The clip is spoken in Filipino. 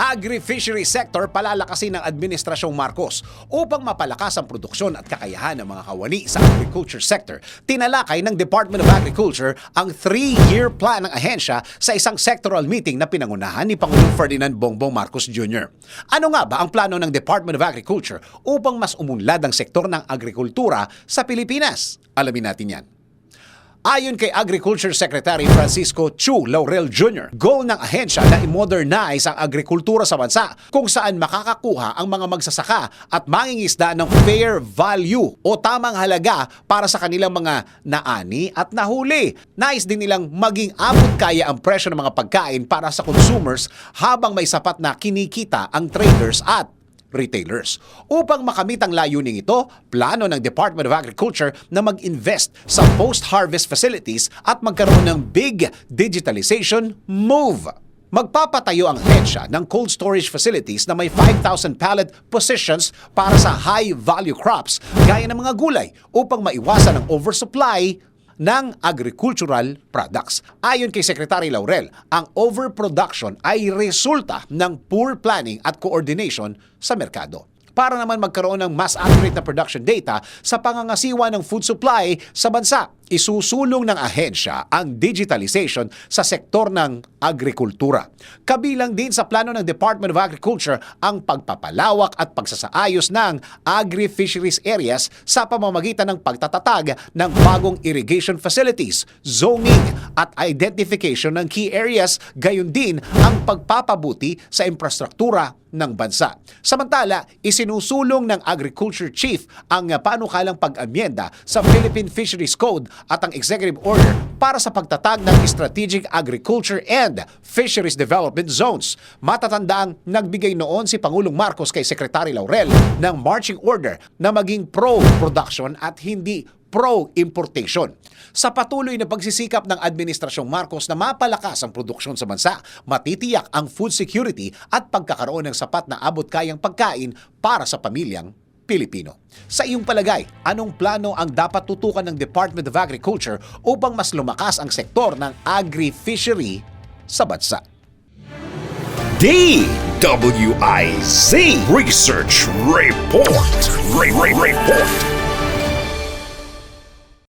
Agri-fishery sector palalakasin ng Administrasyong Marcos upang mapalakas ang produksyon at kakayahan ng mga kawani sa agriculture sector. Tinalakay ng Department of Agriculture ang three-year plan ng ahensya sa isang sectoral meeting na pinangunahan ni Pangulong Ferdinand Bongbong Marcos Jr. Ano nga ba ang plano ng Department of Agriculture upang mas umunlad ang sektor ng agrikultura sa Pilipinas? Alamin natin yan. Ayon kay Agriculture Secretary Francisco Chu Laurel Jr., goal ng ahensya na i-modernize ang agrikultura sa bansa kung saan makakakuha ang mga magsasaka at mangingisda ng fair value o tamang halaga para sa kanilang mga naani at nahuli. Nais din nilang maging abot kaya ang presyo ng mga pagkain para sa consumers habang may sapat na kinikita ang traders at retailers. Upang makamit ang layuning ito, plano ng Department of Agriculture na mag-invest sa post-harvest facilities at magkaroon ng big digitalization move. Magpapatayo ang hensya ng cold storage facilities na may 5,000 pallet positions para sa high-value crops gaya ng mga gulay upang maiwasan ang oversupply ng agricultural products. Ayon kay Secretary Laurel, ang overproduction ay resulta ng poor planning at coordination sa merkado. Para naman magkaroon ng mas accurate na production data sa pangangasiwa ng food supply sa bansa, isusulong ng ahensya ang digitalization sa sektor ng agrikultura. Kabilang din sa plano ng Department of Agriculture ang pagpapalawak at pagsasaayos ng agri-fisheries areas sa pamamagitan ng pagtatatag ng bagong irrigation facilities, zoning at identification ng key areas, gayon din ang pagpapabuti sa infrastruktura ng bansa. Samantala, isinusulong ng Agriculture Chief ang panukalang pag-amyenda sa Philippine Fisheries Code at ang Executive Order para sa pagtatag ng Strategic Agriculture and Fisheries Development Zones. Matatandaang nagbigay noon si Pangulong Marcos kay Secretary Laurel ng marching order na maging pro-production at hindi pro-importation. Sa patuloy na pagsisikap ng Administrasyong Marcos na mapalakas ang produksyon sa bansa, matitiyak ang food security at pagkakaroon ng sapat na abot-kayang pagkain para sa pamilyang Pilipino. Sa iyong palagay, anong plano ang dapat tutukan ng Department of Agriculture upang mas lumakas ang sektor ng agri-fishery sa bansa? DWIZ Research Report. Re- Re- Report.